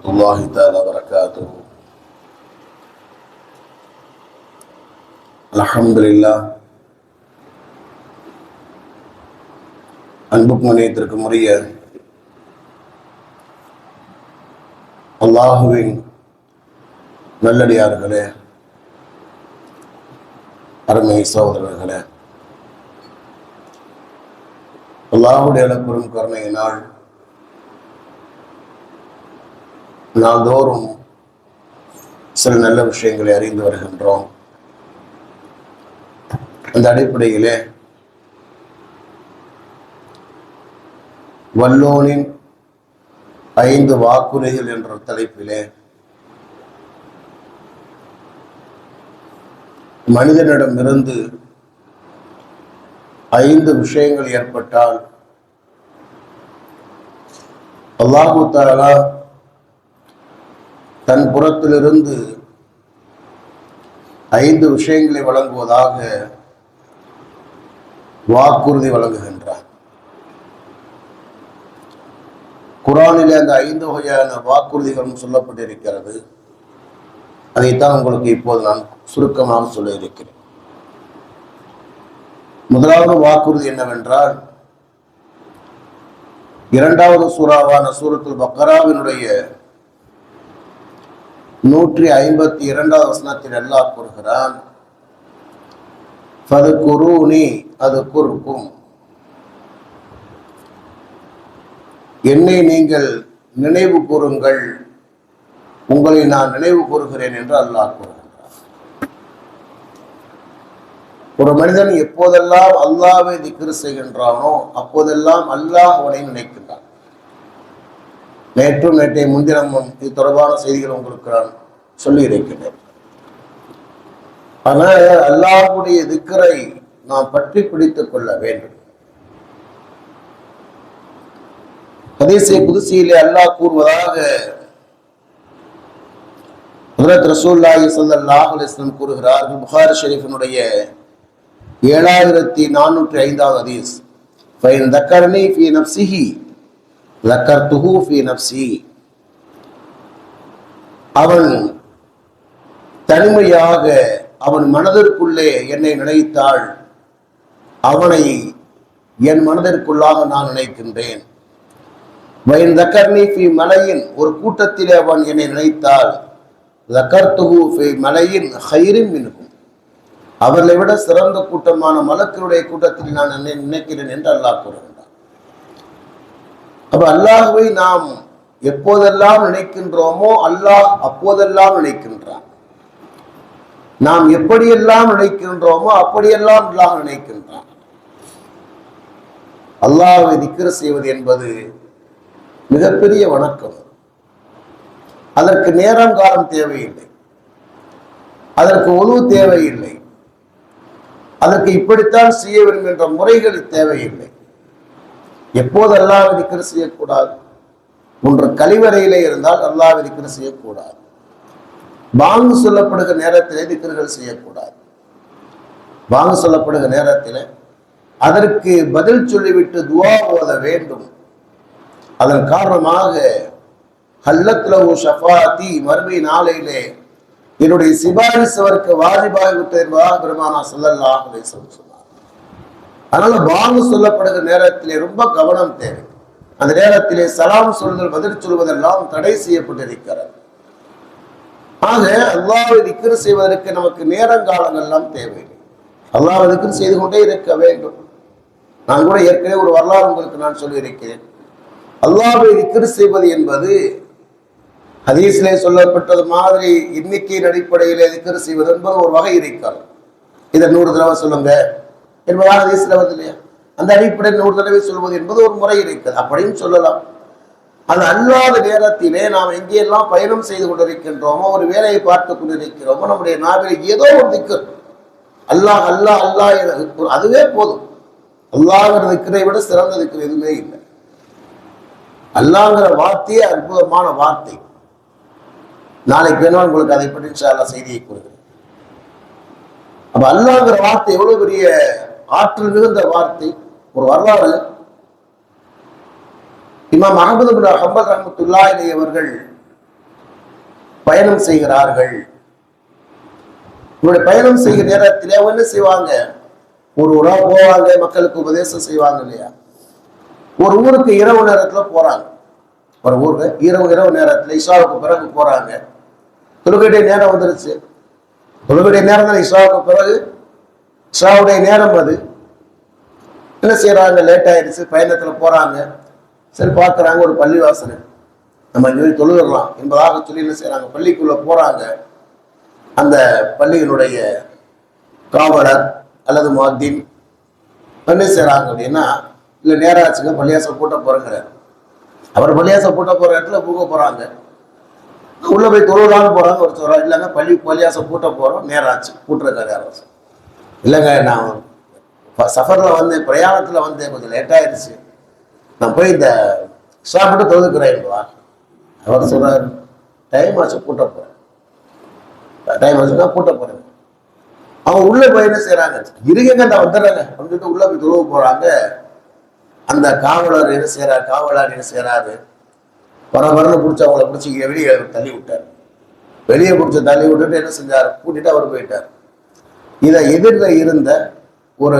ورحمة الله تعالى وبركاته الحمد لله அன்புக்கும் மனிதத்திற்கும் உரிய அல்லாஹுவின் நல்லடியார்களே அருமை சகோதரர்களே அல்லாஹுடைய அளப்பெரும் கருணையினால் நாள்தோறும் சில நல்ல விஷயங்களை அறிந்து வருகின்றோம். அந்த அடிப்படையிலே வல்லோனின் ஐந்து வாக்குறுதிகள் என்ற தலைப்பிலே மனிதனிடமிருந்து ஐந்து விஷயங்கள் ஏற்பட்டால் அல்லாஹு தாலா தன் புறத்திலிருந்து ஐந்து விஷயங்களை வழங்குவதாக வாக்குறுதி வழங்குகின்றார் குரானிலே அந்த ஐந்து வகையான வாக்குறுதிகளும் சொல்லப்பட்டிருக்கிறது. அதைத்தான் உங்களுக்கு இப்போது நான் சுருக்கமாக சொல்ல இருக்கிறேன் முதலாவது வாக்குறுதி என்னவென்றால் இரண்டாவது சூறாவான சூரத்தில் பக்கராவினுடைய நூற்றி ஐம்பத்தி இரண்டாவது வசனத்தில் அல்லாஹ் கூறுகிறான் அது குருணி அது குறுக்கும் என்னை நீங்கள் நினைவு கூறுங்கள் உங்களை நான் நினைவு கூறுகிறேன் என்று அல்லாஹ் கூறுகின்றார் ஒரு மனிதன் எப்போதெல்லாம் அல்லாவை திக்ரு செய்கின்றானோ அப்போதெல்லாம் அல்லாஹ் அவனை நினைக்கின்றான். நேற்றும் நேற்றைய முன்தினமும் இது தொடர்பான செய்திகள் உங்களுக்கு நான் சொல்லி இருக்கின்றேன். ஆனால் அல்லாஹுடைய திக்கரை நாம் பற்றி பிடித்துக் கொள்ள வேண்டும். ஹதீஸை புதுசியிலே அல்லாஹ் கூறுவதாக ஹஜரத் ரசூல்லாஹி சல்லாஹ் அலிஸ்லம் வஸல்லம் கூறுகிறார்கள். புகாரி ஏழாயிரத்தி நானூற்றி ஐந்தாவது ஹதீஸ். ஃபைன் தக்கரணி ஃபி நப்சிஹி தக்கர்துஹு ஃபி நஃப்ஸி. அவன் தனிமையாக அவன் மனதிற்குள்ளே என்னை நினைத்தாள். அவனை என் மனதிற்குள்ளாக நான் நினைக்கின்றேன். வயன் தக்கர்னி ஃபி மலையின் ஒரு கூட்டத்திலே அவன் என்னை நினைத்தால் தக்கர்த்துகு ஃபி மலையின் ஹைரின் மின்கும் அவர்களை விட சிறந்த கூட்டமான மலக்களுடைய கூட்டத்தில் நான் என்னை நினைக்கிறேன் என்று அல்லாஹ் கூறுகின்றான் அப்ப அல்லாஹுவை நாம் எப்போதெல்லாம் நினைக்கின்றோமோ அல்லாஹ் அப்போதெல்லாம் நினைக்கின்றான். நாம் எப்படியெல்லாம் நினைக்கின்றோமோ அப்படியெல்லாம் அல்லாஹ் நினைக்கின்றான். அல்லாஹை திக்கிர செய்வது என்பது மிகப்பெரிய வணக்கம். அதற்கு நேரம் காலம் தேவையில்லை. அதற்கு ஒழு தேவையில்லை. அதற்கு இப்படித்தான் செய்ய வேண்டும் என்ற முறைகள் தேவையில்லை. எப்போது அல்லாவை திக்கிற செய்யக்கூடாது? ஒன்று கழிவறையிலே இருந்தால் அல்லாவை திக்கிற செய்யக்கூடாது. வாங்கு சொல்லப்படுகிற நேரத்திலே திக்கர்கள் செய்யக்கூடாது. வாங்கு சொல்லப்படுகிற நேரத்தில் அதற்கு பதில் சொல்லிவிட்டு துவா ஓத வேண்டும். அதன் காரணமாக ஹல்லத்லவு ஷஃபாத்தி மறுமை நாளையிலே என்னுடைய சிபாரிசு அவருக்கு வாஜிபாகி விட்டது என்பதாக பெருமானா சொல்லல்லாஹ் சொன்னார். அதனால வாங்கு சொல்லப்படுகிற நேரத்திலே ரொம்ப கவனம் தேவை. அந்த நேரத்திலே சலாம் சொல்லுதல் பதில் சொல்வதெல்லாம் தடை செய்யப்பட்டிருக்கிறது. ஆக அல்லாவை திக்ரு செய்வதற்கு நமக்கு நேரங்காலங்கள் எல்லாம் தேவை அல்லாவை திக்ரு செய்து கொண்டே இருக்க வேண்டும். நான் கூட ஏற்கனவே ஒரு வரலாறு உங்களுக்கு நான் சொல்லியிருக்கிறேன். அல்லாவை திக்ரு செய்வது என்பது ஹதீஸ்லே சொல்லப்பட்டது மாதிரி எண்ணிக்கையின் அடிப்படையிலே திக்ரு செய்வது என்பது ஒரு வகை இருக்கிறது. இதை நூறு தடவை சொல்லுங்க. என்பதான ஹதீஸில் வந்து இல்லையா அந்த அடிப்படையில் நூறு தடவை சொல்வது என்பது ஒரு முறை இருக்கிறது. அப்படின்னு சொல்லலாம். அது அல்லாத நேரத்திலே நாம் எங்கேயெல்லாம் பயணம் செய்து கொண்டிருக்கின்றோமோ ஒரு வேலையை பார்த்து கொண்டிருக்கிறோமோ நம்முடைய நாவில் ஏதோ ஒரு திக்கு அல்லாஹ் அல்லாஹ் அல்லாஹ் என அதுவே போதும். அல்லாங்கிற திக்கரை விட சிறந்த திக்கு எதுவுமே இல்லை. அல்லாங்கிற வார்த்தையே அற்புதமான வார்த்தை. நாளைக்கு வேணாலும் உங்களுக்கு அதை பற்றி செய்தியை கூறுகிறேன். அப்ப அல்லாங்கிற வார்த்தை எவ்வளவு பெரிய ஆற்றல் மிகுந்த வார்த்தை ஒரு வரலாறு. இமாம் அகமது பின் ஹம்பத் ரஹமத்துல்லாஹி அவர்கள் பயணம் செய்கிறார்கள். இவருடைய பயணம் செய்கிற நேரத்தில் அவங்க என்ன செய்வாங்க? ஒரு ஊரா போவாங்க மக்களுக்கு உபதேசம் செய்வாங்க இல்லையா? ஒரு ஊருக்கு இரவு நேரத்துல போறாங்க. ஒரு ஊருக்கு இரவு இரவு நேரத்துல இஷாவுக்கு பிறகு போறாங்க. தொழுகையுடைய நேரம் வந்துருச்சு. தொழுகையுடைய நேரம் தான் இஷாவுக்கு பிறகு? ஷாவுடைய நேரம் அது. என்ன செய்கிறாங்க லேட் ஆயிடுச்சு பயணத்தில் போகிறாங்க சரி பார்க்குறாங்க ஒரு பள்ளிவாசல் நம்ம இங்கே போய் தொழுகிறலாம் என்பதாக சொல்லி என்ன செய்கிறாங்க பள்ளிக்குள்ளே போகிறாங்க அந்த பள்ளியினுடைய காவலர் அல்லது முஅத்தின் என்ன செய்கிறாங்க அப்படின்னா இல்லை நேராக ஆச்சுங்க பள்ளியாசம் கூட்ட போகிறேங்கிறார் அவர் பள்ளியாசம் கூட்ட போகிற இடத்துல போக போகிறாங்க உள்ளே போய் தொழுவலான்னு போகிறாங்க ஒரு சொல்கிறார் இல்லைங்க பள்ளி பள்ளியாசம் கூட்ட போகிறோம் நேரம் ஆச்சு பூட்டுறக்காரு இல்லைங்க நான் சஃபரில் வந்து பிரயாணத்தில் வந்து கொஞ்சம் லேட் நான் போய் இந்த சாப்பிட்டு தொழுதுக்கிறேன் அவர் சொல்கிறார் டைம் ஆச்சு கூட்ட போகிறேன் டைம் ஆச்சுன்னா கூட்ட போகிறேன் அவங்க உள்ளே போய் என்ன செய்கிறாங்க இருங்க நான் வந்துடுறேங்க. அப்படின்னு சொல்லிட்டு போய் தொழுவு போகிறாங்க அந்த காவலர் என்ன செய்கிறார் காவலர் என்ன செய்கிறாரு வர வரன்னு பிடிச்சி அவங்கள பிடிச்சி வெளியே தள்ளி விட்டார். வெளியே பிடிச்சி தள்ளி விட்டுட்டு என்ன செஞ்சார்? கூட்டிட்டு அவர் போயிட்டார். இதை எதிரில் இருந்த ஒரு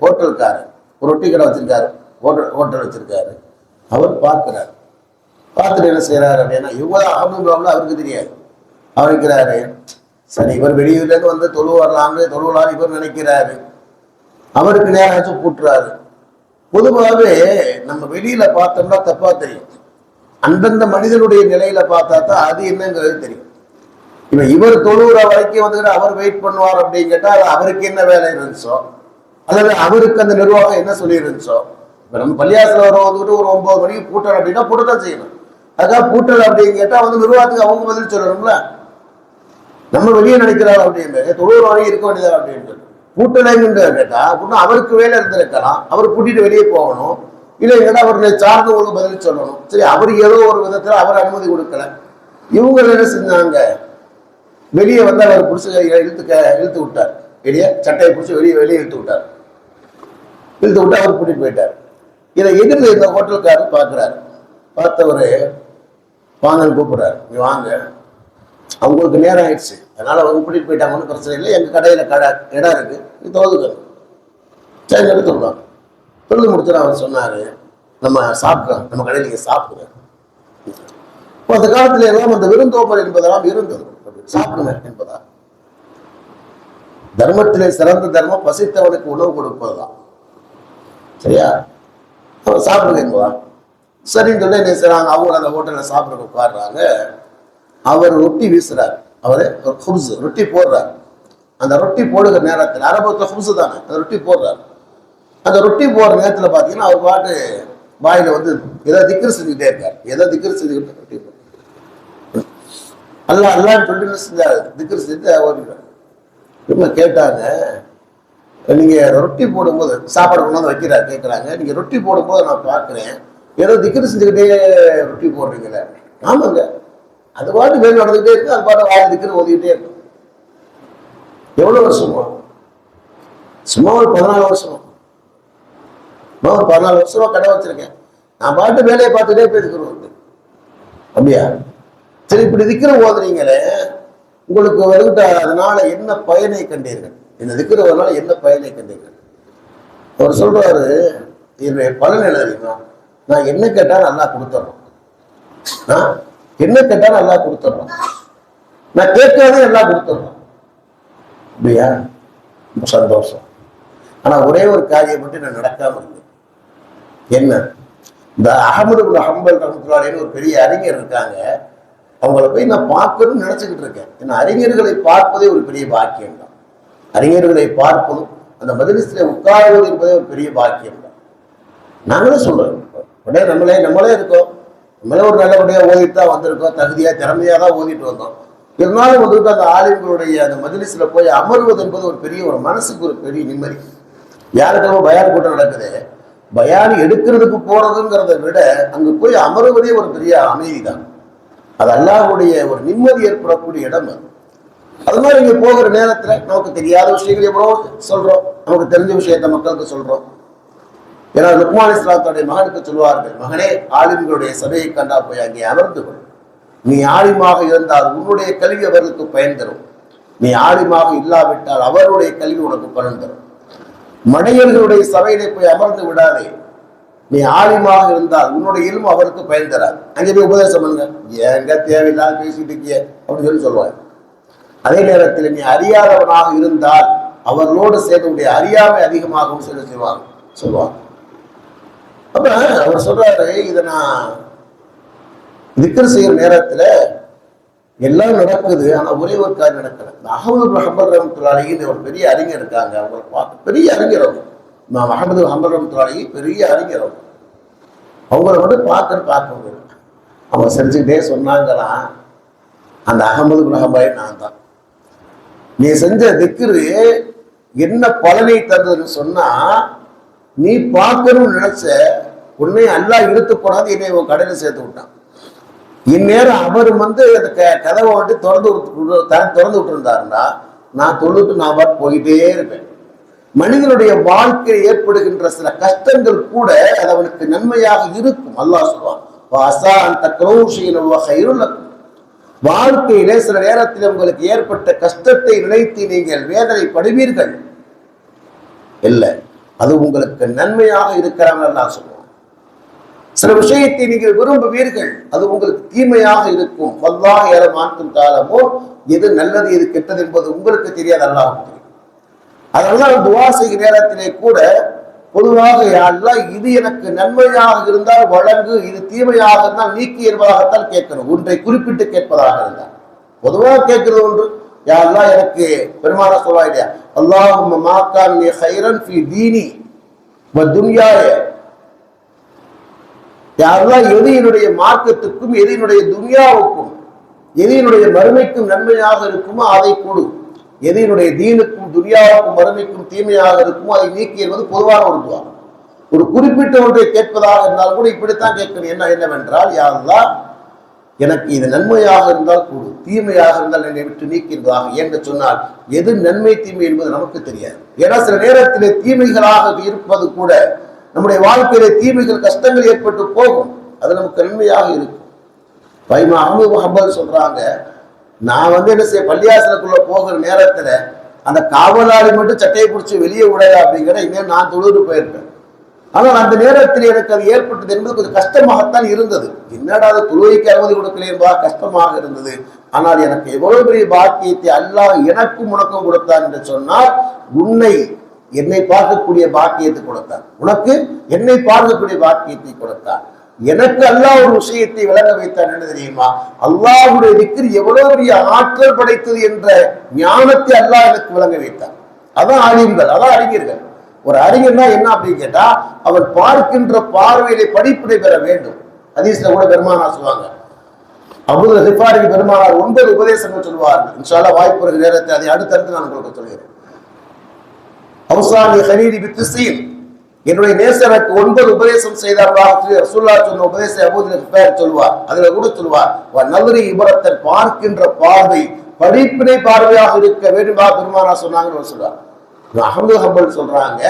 ஹோட்டல்காரர் ஒரு ரொட்டி கடை வச்சிருக்காரு ஹோட்டல் ஹோட்டல் வச்சிருக்காரு. அவர் பார்க்கிறார். பார்த்துட்டு என்ன செய்கிறாரு அப்படின்னா இவ்வளோ அகமுகம்ல அவருக்கு தெரியாது. அவர் இருக்கிறாரு சரி இவர் வெளியூர்லேருந்து வந்து தொழு வரலாம்னு தொழுவலாம்னு இவர் நினைக்கிறாரு. அவருக்கு நேரம் கூட்டுறாரு. பொதுவாகவே நம்ம வெளியில் பார்த்தோம்னா தப்பாக தெரியும். அந்தந்த மனிதனுடைய நிலையில பார்த்தா தான் அது என்னங்கிறது தெரியும். இப்ப இவர் தொழுகிற வரைக்கும் வந்துட்டு அவர் வெயிட் பண்ணுவார் அப்படின்னு கேட்டா அது அவருக்கு என்ன வேலை இருந்துச்சோ அல்லது அவருக்கு அந்த நிர்வாகம் என்ன சொல்லி இருந்துச்சோ இப்ப நம்ம பள்ளியாசில வர வந்துட்டு ஒரு ஒன்பது மணிக்கு பூட்டல் அப்படின்னா பூட்டத்தான் செய்யணும். அதுக்காக பூட்டல் அப்படின்னு கேட்டா வந்து நிர்வாகத்துக்கு அவங்க பதில் சொல்லணும்ல. நம்ம வெளியே நினைக்கிறார் அப்படின்னு தொழுகிற வரைக்கும் இருக்க வேண்டியதா அப்படின்ட்டு பூட்டலைங்கிற கேட்டா அப்படின்னா அவருக்கு வேலை இருந்திருக்கலாம் அவர் கூட்டிட்டு வெளியே போகணும். இல்லை என்னன்னா அவர் சார்ந்து ஒரு பதில் சொல்லணும். சரி அவர் ஏதோ ஒரு விதத்துல அவர் அனுமதி கொடுக்கல. இவங்க என்ன செஞ்சாங்க? வெளியே வந்து அவர் பிடிச்சி இழுத்து இழுத்து விட்டார். வெளியே சட்டையை பிடிச்சி வெளியே வெளியே இழுத்து விட்டார். இழுத்து விட்டு அவர் கூட்டிட்டு போயிட்டார். இதை எதிர்த்து இந்த ஹோட்டல்காரர் பார்க்குறாரு. பார்த்தவர் வாங்கன்னு கூப்பிடுறாரு. நீ வாங்க. அவங்களுக்கு நேரம் ஆயிடுச்சு. அதனால அவங்க கூட்டிட்டு போயிட்டாங்கன்னு பிரச்சனை இல்லை. எங்க கடையில கடை இடம் இருக்கு. நீ தொழுதுக்கணும் சரி எடுத்து விடுவாங்க தொழுது முடிச்சுட்டு அவர் சொன்னாரு நம்ம சாப்பிட்றோம் நம்ம கடையில் நீங்க சாப்பிடுங்க. அந்த காலத்துல எல்லாம் அந்த விருந்தோம்பல் என்பதெல்லாம் இருந்தது. சாப்பிடுங்க என்பதா தர்மத்திலே சிறந்த தர்மம் பசித்தவனுக்கு உணவு கொடுப்பதுதான். சரியா? அவன் சாப்பிடுங்க என்பதா? சரின்னு சொல்லி என்ன செய்றாங்க? அவங்க அந்த ஹோட்டலில் சாப்பிட உட்காடுறாங்க அவர் ரொட்டி வீசுறார். அவர் ஹுப்ஸ் ரொட்டி போடுறார். அந்த ரொட்டி போடுகிற நேரத்தில் அரபத்தில் ஹுப்ஸ் தானே அந்த ரொட்டி போடுறார். அந்த ரொட்டி போடுற நேரத்தில் பார்த்தீங்கன்னா அவர் பாட்டு வாயில வந்து ஏதோ திக்கர் செஞ்சுக்கிட்டே இருக்கார். ஏதோ திக்கர் செஞ்சுக்கிட்டு ரொட்டி போடுறார். அல்ல அல்லான்னு சொல்லிட்டு என்ன செஞ்சார் திக்கர் செஞ்சு ஓடிட்டார் ரொம்ப கேட்டாங்க நீங்க ரொட்டி போடும்போது சாப்பாடு கொண்டு வந்து வைக்கிறார் கேட்குறாங்க நீங்க ரொட்டி போடும்போது நான் பார்க்குறேன் ஏதோ திக்கர் செஞ்சுக்கிட்டே ரொட்டி போடுறீங்களே. ஆமாங்க. அது பாட்டு வேலை நடந்துகிட்டே இருக்கு அது பாட்டு வாயில் திக்கர் ஓதிக்கிட்டே இருக்கும் எவ்வளோ வருஷமா? சும்மா ஒரு பதினாலு வருஷமா? சும்மா ஒரு பதினாலு வருஷமா கடை வச்சிருக்கேன். நான் பாட்டு வேலையை பார்த்துட்டே போயிருக்கிறோம் அப்படியா? சரி இப்படி திக்கிற ஓதுறீங்களே உங்களுக்கு வருகிட்ட அதனால என்ன பயனை கண்டீர்கள்? இந்த திக்கிறவனால என்ன பயனை கண்டீர்கள்? அவர் சொல்றாரு என்னுடைய பலன் என்ன தெரியுமா? நான் என்ன கேட்டால் நல்லா கொடுத்துட்றோம் என்ன கேட்டால் நல்லா கொடுத்துட்றோம் நான் கேட்காதே நல்லா கொடுத்துட்றோம் அப்படியா? ரொம்ப சந்தோஷம். ஆனா ஒரே ஒரு காரியம் மட்டும் நான் நடக்காம இருந்தேன் என்ன? இந்த அகமது ஹம்பல் ரஹமத்துல்லாஹின்னு ஒரு பெரிய அறிஞர் இருக்காங்க. அவங்கள போய் நான் பார்க்கணும்னு நினைச்சுக்கிட்டு இருக்கேன். ஏன்னா அறிஞர்களை பார்ப்பதே ஒரு பெரிய பாக்கியம் தான் அறிஞர்களை பார்ப்பதும் அந்த மதிலிஸ்ல உட்காருவது என்பதே ஒரு பெரிய பாக்கியம் தான் நாங்களும் சொல்றோம். உடனே நம்மளே நம்மளே இருக்கோம். நம்மளே ஒரு நல்லபடியாக ஓதிட்டு தான் வந்திருக்கோம். தகுதியா திறமையாக தான் ஓதிட்டு வந்தோம். இருந்தாலும் வந்துட்டு அந்த ஆலயங்களுடைய அந்த மஜ்லிஸ்ல போய் அமர்வது என்பது ஒரு பெரிய ஒரு மனசுக்கு ஒரு பெரிய நிம்மதி. யாருக்கெல்லாம் பயான் கூட்டம் நடக்குது? பயான் எடுக்கிறதுக்கு போறதுங்கிறத விட அங்க போய் அமருவதே ஒரு பெரிய அமைதி தான் அது அல்லாஹுடைய ஒரு நிம்மதி ஏற்படக்கூடிய இடம் அது. அது மாதிரி இங்க போகிற நேரத்துல நமக்கு தெரியாத விஷயங்கள் எவ்வளோ சொல்றோம். நமக்கு தெரிஞ்ச விஷயத்த மக்களுக்கு சொல்றோம். ஏன்னா லுக்மான் இஸ்லாத்துடைய மகனுக்கு சொல்வார்கள் மகனே ஆலிம்களுடைய சபையை கண்டா போய் அங்கே அமர்ந்து கொள். நீ ஆலிமாக இருந்தால் உன்னுடைய கல்வி அவர்களுக்கு பயன் தரும். நீ ஆலிமாக இல்லாவிட்டால் அவருடைய கல்வி உனக்கு பலன் தரும். மடையர்களுடைய சபையிலே போய் அமர்ந்து விடாதே. நீ ஆலிமாக இருந்தால் உன்னுடைய இல்மு அவருக்கு பயன் தராது. அங்கே போய் உபதேசம் பண்ணுங்க. ஏங்க தேவையில்லாத பேசிட்டு இருக்கிய அப்படின்னு சொல்லி சொல்லுவாங்க. அதே நேரத்தில் நீ அறியாதவனாக இருந்தால் அவர்களோடு சேர்ந்து அறியாமை அதிகமாகவும் சொல்லி செய்வாங்க சொல்லுவாங்க. அப்ப அவர் சொல்றாரு இதை நான் திக்கர் செய்யற நேரத்துல எல்லாம் நடக்குது ஆனா ஒரே ஒரு காரியம் நடக்கல. இந்த அகமது ஹம்பர் ரஹமத்துல்லாலின்னு ஒரு பெரிய அறிஞர் இருக்காங்க. அவங்களை பார்க்க பெரிய அறிஞர் அவங்க நான் அகமது ஹம்பர் பெரிய அறிஞர் அவங்கள வந்து பார்க்க பார்க்க அவங்க செஞ்சுக்கிட்டே சொன்னாங்களாம் அந்த அகமது ஹம்பரை நான் தான். நீ செஞ்ச திக்ரு என்ன பலனை தந்ததுன்னு சொன்னா நீ பார்க்கணும்னு நினைச்ச உன்னை அல்லாஹ் இழுத்து போனாது என்னை உன் கடையில் சேர்த்து விட்டான். இந்நேரம் அவர் வந்து அந்த க கதவை வந்து திறந்து விட்டு திறந்து விட்டுருந்தாருன்னா நான் தொழுட்டு நான் பாட்டு போயிட்டே இருப்பேன். மனிதனுடைய வாழ்க்கையில் ஏற்படுகின்ற சில கஷ்டங்கள் கூட அது அவனுக்கு நன்மையாக இருக்கும். அல்லாஹ் சொல்வான் வாழ்க்கையிலே சில நேரத்தில் உங்களுக்கு ஏற்பட்ட கஷ்டத்தை நினைத்து நீங்கள் வேதனைப்படுவீர்கள். இல்லை அது உங்களுக்கு நன்மையாக இருக்கிறாங்க நான் சொல்லுவோம் சில விஷயத்தை நீங்கள் விரும்புவீர்கள் அது உங்களுக்கு தீமையாக இருக்கும். வல்லா ஏற மாற்றும் காலமோ எது நல்லது எது கெட்டது என்பது உங்களுக்கு தெரியாது அல்லாஹ் தெரியும் அதனால துவா செய்கிற நேரத்திலே கூட பொதுவாக யாரெல்லாம் இது எனக்கு நன்மையாக இருந்தால் வழங்கு இது தீமையாக இருந்தால் நீக்கி என்பதாகத்தான் கேட்கணும் ஒன்றை குறிப்பிட்டு கேட்பதாக இருந்தால். பொதுவாக கேட்கிறது ஒன்று. யாரெல்லாம் எனக்கு பெருமான சொல்லா இல்லையா அல்லாஹும் மாக்கான் ஹைரன் ஃபி தீனி வ துன்யாய. யாரெல்லாம் எது என்னுடைய மார்க்கத்துக்கும் எது என்னுடைய துன்யாவுக்கும் எது என்னுடைய மறுமைக்கும் நன்மையாக இருக்குமோ அதை கொடு. எது என்னுடைய தீனுக்கும் துரியாவுக்கும் வறுமைக்கும் தீமையாக இருக்குமோ அதை நீக்கி என்பது பொதுவான ஒரு துவா. ஒரு குறிப்பிட்ட ஒன்றை கேட்பதாக இருந்தால் கூட இப்படித்தான் கேட்கணும். என்ன என்னவென்றால் யாரெல்லாம் எனக்கு இது நன்மையாக இருந்தால் கூடு. தீமையாக இருந்தால் என்னை விட்டு நீக்கின்றதாக என்று சொன்னால் எது நன்மை தீமை என்பது நமக்கு தெரியாது. ஏன்னா சில நேரத்திலே தீமைகளாக இருப்பது கூட நம்முடைய வாழ்க்கையிலே தீமைகள் கஷ்டங்கள் ஏற்பட்டு போகும். அது நமக்கு நன்மையாக இருக்கும். பைமா அஹமது முகமது சொல்றாங்க நான் வந்து என்ன செய்ய பள்ளியாசனக்குள்ள போகிற நேரத்துல அந்த காவலாளி மட்டும் சட்டையை பிடிச்சி வெளியே விடாது அப்படிங்கிற இனிமேல் நான் தொழுது போயிருப்பேன். ஆனால் அந்த நேரத்தில் எனக்கு அது ஏற்பட்டது என்பது கொஞ்சம் கஷ்டமாகத்தான் இருந்தது. என்னடா அது தொழுகைக்கு அனுமதி கொடுக்கலையன்பா கஷ்டமாக இருந்தது. ஆனால் எனக்கு எவ்வளவு பெரிய பாக்கியத்தை அல்லாஹ் எனக்கும் உனக்கும் கொடுத்தான் என்று சொன்னால் உன்னை என்னை பார்க்கக்கூடிய பாக்கியத்தை கொடுத்தான். உனக்கு என்னை பார்க்கக்கூடிய பாக்கியத்தை கொடுத்தான். எனக்கு அல்லாஹ் ஒரு விஷயத்தை விளங்க வைத்தான் என்ன தெரியுமா? அல்லாஹ்வுடைய திக்ர் எவ்வளவு பெரிய ஆற்றல் படைத்தது என்ற ஞானத்தை அல்லாஹ் எனக்கு விளங்க வைத்தான் அதான் அறிவுகள் அதான் அறிஞர்கள். ஒரு அறிஞர்னா என்ன அப்படின்னு கேட்டா அவர் பார்க்கின்ற பார்வையிலே படிப்பினை பெற வேண்டும். ஹதீஸ்ல கூட பெருமானா சொல்லுவாங்க. அபுல் ஹிஃபாரிக்கு பெருமானார் ஒன்பது உபதேசங்கள் சொல்வார்கள் இன்ஷால்லா வாய்ப்பு இருக்கிற நேரத்தை அதை அடுத்தடுத்து நான் உங்களுக்கு சொல்கிறேன். அவுசானி ஹரீரி பித்துசீன். என்னுடைய நேசருக்கு ஒன்பது உபதேசம் செய்தார்களாக ரசூல்லா சொன்ன உபதேசம் அபூதில் பெயர் சொல்வார். அதுல கூட சொல்வார் வ நல்ரி பார்க்கின்ற பார்வை படிப்பினை பார்வையாக இருக்க வேண்டுமா பெருமானா சொன்னாங்கன்னு சொல்றார். அகமது ஹம்பல் சொல்றாங்க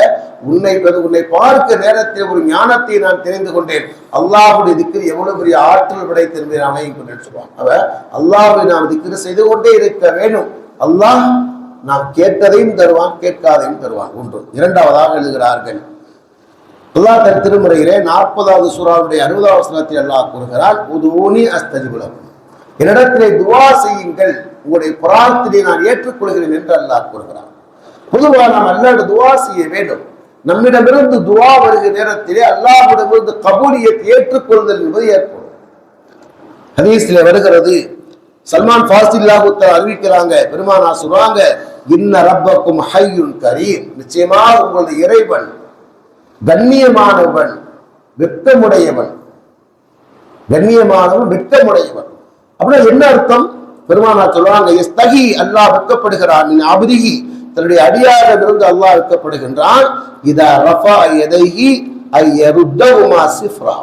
உன்னை உன்னை பார்க்க நேரத்தில் ஒரு ஞானத்தை நான் தெரிந்து கொண்டேன். அல்லாஹுடைய திக்கு எவ்வளவு பெரிய ஆற்றல் படைத்திருந்தேன் அமையும் கொண்டேன் சொல்லுவான் அவ அல்லாஹை நாம் திக்கு செய்து கொண்டே இருக்க வேணும் அல்லாஹ் நாம் கேட்டதையும் தருவான் கேட்காதையும் தருவான். ஒன்று. இரண்டாவதாக எழுதுகிறார்கள் அல்லா தன் திருமுறையிலே நாற்பதாவது சூறாவுடைய அறுபதாவது வசனத்தில் அல்லாஹ் கூறுகிறார் உதுவூனி அஸ்தஜிபுலம் என்னிடத்திலே துவா செய்யுங்கள் உங்களுடைய பிரார்த்தனை நான் ஏற்றுக்கொள்கிறேன் என்று அல்லாஹ் கூறுகிறார் பொதுவாக நாம் அல்லாஹ் துவா செய்ய வேண்டும். நம்மிடமிருந்து துவா வருகிற நேரத்திலே அல்லாஹிடமிருந்து கபூலியத்தை ஏற்றுக்கொள்ளுதல் என்பது ஏற்படும். ஹதீஸ்ல வருகிறது சல்மான் ஃபாசில்லாஹுத்த அறிவிக்கிறாங்க பெருமானா சொல்றாங்க இன்ன ரப்பக்கும் ஹையுன் கரீம். நிச்சயமாக உங்களது இறைவன் கண்ணியமானவன் வெப்பமுடையவன் கண்ணியமானவன் வெப்பமுடையவன் அப்படின்னா என்ன அர்த்தம்? பெருமானா சொல்லுவாங்க எஸ்தகி அல்லாஹ் வெக்கப்படுகிறான் நீ அபிதிகி தன்னுடைய அடியாரிலிருந்து அல்லாஹ் வெக்கப்படுகின்றான் இதா ரஃபா எதைகி ஐயருத்தவுமா சிஃப்ரா.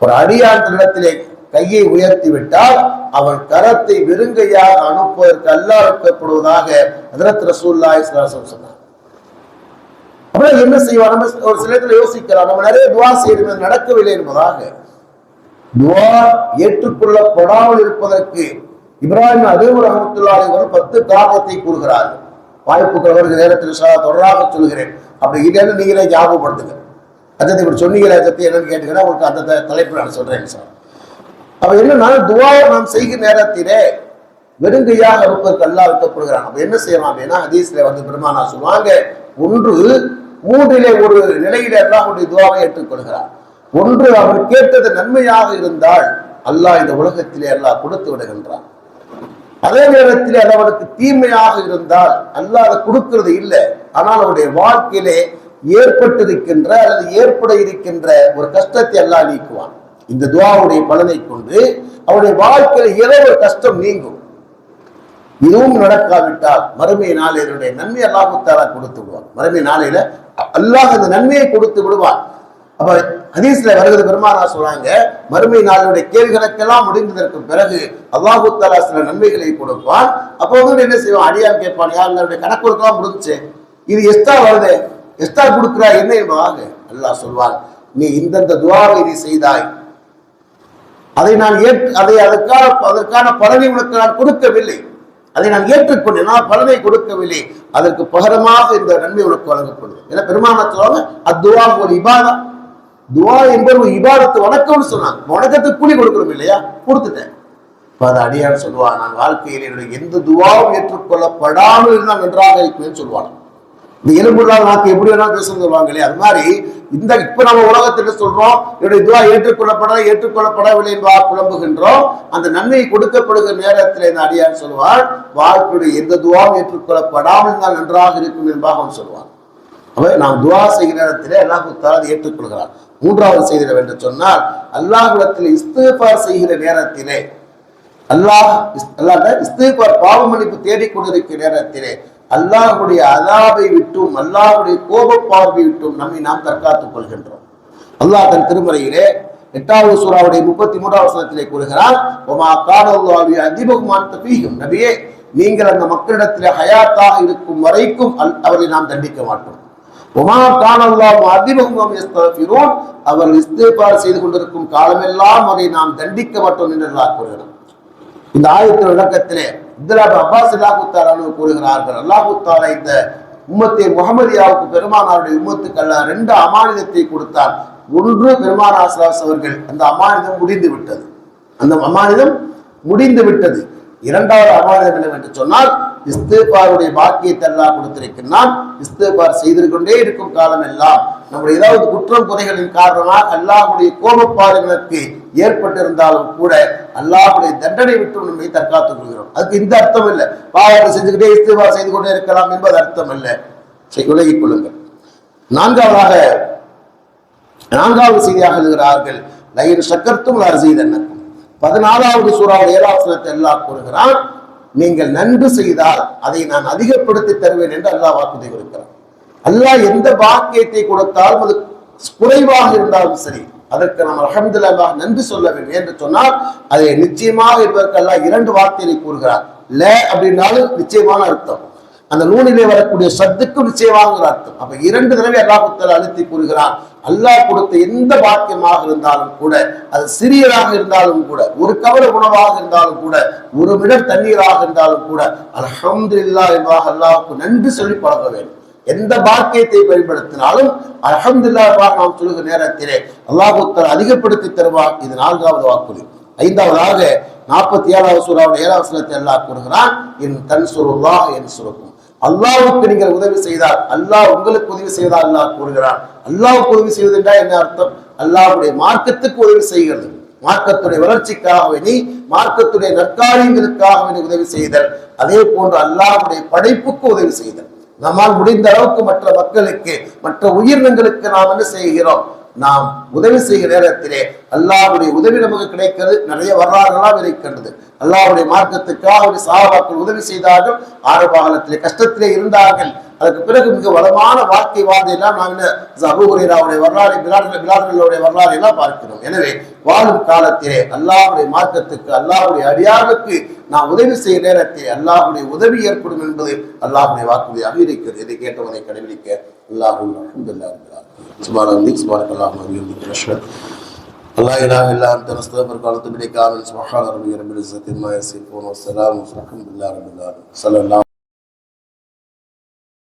ஒரு அடியான் தன்னிடத்திலே கையை உயர்த்தி விட்டால் அவன் கரத்தை வெறுங்கையாக அனுப்புவதற்கு அல்லாஹ் வைக்கப்படுவதாக ஹதரத் ரசூல்லாஹி சொன்னார். அப்புறம் என்ன செய்வோம் நம்ம ஒரு சில இடத்துல யோசிக்கலாம். நம்ம நிறைய துவா செய்யறது நடக்கவில்லை என்பதாக. துவா ஏற்றுக்கொள்ளப்படாமல் இருப்பதற்கு இப்ராஹிம் அதேபுர் ரஹமத்துல்லாஹி அவர்கள் பத்து காரணத்தை கூறுகிறார்கள் வாய்ப்புகள் அவருக்கு நேரத்தில் தொடராக சொல்கிறேன் அப்படி இல்லைன்னு நீங்களே ஞாபகப்படுத்துங்க. அஜத்தை இப்படி சொன்னீங்க அஜத்தை என்னன்னு கேட்டுக்கிறேன் உங்களுக்கு அந்த தலைப்பு நான் சொல்றேன் சார் அப்ப என்னன்னா துவாவை நாம் செய்கிற நேரத்திலே வெறுங்கையாக இருப்பதற்கு அல்லா வைக்கப்படுகிறான் அப்ப என்ன செய்யலாம் அப்படின்னா ஹதீஸ்ல வந்து பெருமானா சொல்லுவாங்க ஒன்று மூன்றிலே ஒரு நிலையிலே அல்லாஹுடைய துவாவை ஏற்றுக்கொள்கிறார். ஒன்று அவர் கேட்டது நன்மையாக இருந்தால் அல்லாஹ் இந்த உலகத்திலே அல்லாஹ் கொடுத்து விடுகின்றான். அதே நேரத்தில் அது அவனுக்கு தீமையாக இருந்தால் அல்லாஹ் அதை கொடுக்கிறது இல்லை. ஆனால் அவருடைய வாழ்க்கையிலே ஏற்பட்டிருக்கின்ற அல்லது ஏற்பட இருக்கின்ற ஒரு கஷ்டத்தை அல்லாஹ் நீக்குவான். இந்த துவாவுடைய பலனை கொண்டு அவருடைய வாழ்க்கையில ஏதோ ஒரு கஷ்டம் நீங்கும். இதுவும் நடக்காவிட்டால் மறுமை நாளையினுடைய நன்மை அல்லாஹுத்தாலா கொடுத்து விடுவான். மறுமை நாளையில அல்லாஹ் அந்த நன்மையை கொடுத்து விடுவான். அப்ப ஹதீஸ்ல வருகிறது பெருமானா சொல்றாங்க மறுமை நாளுடைய கேள்விகளுக்கெல்லாம் முடிந்ததற்கு பிறகு அல்லாஹு தாலா சில நன்மைகளை கொடுப்பான். அப்போ வந்து என்ன செய்வான்? அடியான் கேட்பான் யார் என்னுடைய கணக்கு முடிஞ்சு. இது எஸ்டா வருது. எஸ்டா கொடுக்குறா என்ன என்பதாக அல்லாஹ் சொல்வான் நீ இந்தந்த துவாவை நீ செய்தாய். அதை நான் ஏற்று அதை அதற்கான அதற்கான பலனை உனக்கு நான் கொடுக்கவில்லை. அதை நான் ஏற்றுக்கொண்டேன். நான் பலனை கொடுக்கவில்லை. அதற்கு பகரமாக இந்த நன்மை உனக்கு வழங்கப்படுது ஏன்னா பெருமானா சொல்லுவாங்க அத்துவா ஒரு இபாதா. துவா என்பது ஒரு இபாதத்து வணக்கம்னு சொன்னாங்க. வணக்கத்துக்கு கூலி கொடுக்கணும் இல்லையா? கொடுத்துட்டேன். இப்ப அதை அடியான்னு சொல்லுவான் நான் வாழ்க்கையில் என்னுடைய எந்த துவாவும் ஏற்றுக்கொள்ளப்படாமல் இருந்தால் நன்றாக இருக்குன்னு சொல்லுவான். இந்த எலும்புள்ளாத நாக்கு எப்படி வேணாலும் பேச சொல்லுவாங்க இல்லையா அது மாதிரி இந்த இப்ப நம்ம உலகத்துல சொல்றோம் என்னுடைய துவா ஏற்றுக்கொள்ளப்பட ஏற்றுக்கொள்ளப்படவில்லை என்பா புலம்புகின்றோம். அந்த நன்மை கொடுக்கப்படுகிற நேரத்தில் இந்த அடியார் சொல்வார் வாழ்க்கையுடைய எந்த துவாவும் ஏற்றுக்கொள்ளப்படாமல் தான் நன்றாக இருக்கும் என்பாக அவன் சொல்வான். அவர் நாம் துவா செய்கிற நேரத்திலே எல்லா தாலா ஏற்றுக்கொள்கிறார் மூன்றாவது செய்திட என்று சொன்னால் அல்லாஹ்விடத்தில் இஸ்திஃபார் செய்கிற நேரத்திலே அல்லாஹ் அல்லாட்ட அல்லாஹ்ட்ட இஸ்திஃபார் பாவ மன்னிப்பு தேடிக் கொண்டிருக்கிற நேரத்திலே அல்லாஹுடைய அதாபை விட்டும் அல்லாஹுடைய கோப பார்வை விட்டும் நம்மை நாம் தற்காத்துக் கொள்கின்றோம். அல்லாஹ் தன் திருமறையிலே எட்டாவது சூறாவுடைய முப்பத்தி மூன்றாவது சதத்திலே கூறுகிறார் ஒமா காணல்லாவி அதிபகுமான் தபீகும் நபியே நீங்கள் அந்த மக்களிடத்திலே ஹயாத்தாக இருக்கும் வரைக்கும் அல்- நாம் தண்டிக்க மாட்டோம். ஒமா காணல்லாம் அதிபகுமாம் அவர்கள் இஸ்திஃபார் செய்து கொண்டிருக்கும் காலமெல்லாம் அவரை நாம் தண்டிக்க மாட்டோம் என்று கூறுகிறார் இந்த ஆயத்தின் விளக்கத்திலே இப்துல்லாப் அப்பாஸ் அல்லாஹுத்தாலானு கூறுகிறார்கள். அல்லாஹுத்தாலா இந்த உம்மத்தை முகமதியாவுக்கு பெருமானாருடைய உம்மத்துக்கு ரெண்டு அமானிதத்தை கொடுத்தார். ஒன்று பெருமானாசிராஸ் அவர்கள். அந்த அமானிதம் முடிந்து விட்டது. அந்த அமானிதம் முடிந்து விட்டது. இரண்டாவது அமானிதம் என்னவென்று சொன்னால் இஸ்தேபாருடைய பாக்கியத்தை எல்லாம் கொடுத்திருக்கின்றான். இஸ்தேபார் செய்து கொண்டே இருக்கும் காலம் எல்லாம் நம்முடைய ஏதாவது குற்றம் குறைகளின் காரணமாக அல்லாஹுடைய கோபப்பாடுகளுக்கு ஏற்பட்டிருந்தாலும் கூட அல்லாஹுடைய தண்டனை விட்டு நம்மை தற்காத்துக் கொள்கிறோம். அதுக்கு இந்த அர்த்தம் இல்லை. பாவத்தை செஞ்சுக்கிட்டே இஸ்திவா செய்து கொண்டே இருக்கலாம் என்பது அர்த்தம் இல்லை. விலகிக் கொள்ளுங்கள். நான்காவதாக நான்காவது செய்தியாக எழுதுகிறார்கள் லயிர் சக்கர்த்தும் அரசீதன்னக்கும் பதினாலாவது சூறாவது ஏழாவசனத்தை அல்லாஹ் கூறுகிறான் நீங்கள் நன்கு செய்தால் அதை நான் அதிகப்படுத்தி தருவேன் என்று அல்லாஹ் வாக்குறுதி கொடுக்கிறான் அல்லாஹ் எந்த பாக்கியத்தை கொடுத்தாலும் அது குறைவாக இருந்தாலும் சரி அதற்கு நாம் அல்ஹம்துலில்லாஹ் நன்றி சொல்ல வேண்டும். என்று சொன்னால் அதை நிச்சயமாக இருப்பதற்கெல்லாம் இரண்டு வார்த்தையை கூறுகிறார். ல அப்படின்னாலும் நிச்சயமான அர்த்தம். அந்த நூலிலே வரக்கூடிய சத்துக்கும் நிச்சயமாக அர்த்தம். அப்ப இரண்டு தடவை அல்லாஹுத்தல அழுத்தி கூறுகிறான். அல்லாஹ் கொடுத்த எந்த பாக்கியமாக இருந்தாலும் கூட அது சிறியதாக இருந்தாலும் கூட ஒரு கவர உணவாக இருந்தாலும் கூட ஒரு மிடர் தண்ணீராக இருந்தாலும் கூட அல்ஹம்துலில்லாஹ் என்பதாக அல்லாஹ்வுக்கு நன்றி சொல்லி பழக வேண்டும். எந்த பாக்கியத்தை பயன்படுத்தினாலும் அல்ஹம்துலில்லாஹ் நாம் சொல்லுகிற நேரத்திலே அல்லாஹுத்தல் அதிகப்படுத்தி தருவார் இது நான்காவது வாக்குறுதி. ஐந்தாவதாக நாற்பத்தி ஏழாவது சூறாவுடைய ஏழாவது அல்லாஹ் கூறுகிறான் என் தன் சுருல்லாஹ் என் சுருக்கும் அல்லாவுக்கு நீங்கள் உதவி செய்தால் அல்லாஹ் உங்களுக்கு உதவி செய்தால் அல்லாஹ் கூறுகிறான். அல்லாவுக்கு உதவி செய்வது என்றால் என்ன அர்த்தம்? அல்லாஹ்வுடைய மார்க்கத்துக்கு உதவி செய்கிறது. மார்க்கத்துடைய வளர்ச்சிக்காக வேண்டி மார்க்கத்துடைய நற்காரியங்களுக்காக வேண்டி உதவி செய்தல். அதே போன்று அல்லாஹுடைய படைப்புக்கு உதவி செய்தல். நம்மால் முடிந்த அளவுக்கு மற்ற மக்களுக்கு மற்ற உயிரினங்களுக்கு நாம் என்ன செய்கிறோம்? நாம் உதவி செய்கிற நேரத்திலே அல்லாஹ்வுடைய உதவி நமக்கு கிடைக்கிறது. நிறைய வரலாறுகளாக இருக்கின்றது. அல்லாவுடைய மார்க்கத்துக்காக ஒரு சாபாக்கள் உதவி செய்தார்கள். ஆரம்ப காலத்திலே கஷ்டத்திலே இருந்தார்கள். அதற்கு பிறகு மிக வளமான வாழ்க்கை வாழ்ந்தெல்லாம் நாம் என்ன அபுகுரேராவுடைய வரலாறு பிலார்கள் பிலார்களுடைய வரலாறு எல்லாம் பார்க்கிறோம் எனவே வாழும் காலத்திலே அல்லாஹ்வுடைய மார்க்கத்துக்கு அல்லாஹ்வுடைய அடியார்களுக்கு நாம் உதவி செய்ய நேரத்தில் அல்லாஹ்வுடைய உதவி ஏற்படும் என்பது அல்லாஹ்வுடைய வாக்குறுதியாக இருக்கிறது இதை கேட்டவனை கடைபிடிக்க அல்லாஹ் அல்ஹம்துலில்லாஹ் சுபானந்திக் சுபானக் அல்லாஹ் لا إله إلا أنت نستغفرك ونتوب إليك آمين سبحان ربي رب العزة عما يصفون والسلام والحمد لله رب العالمين صلى الله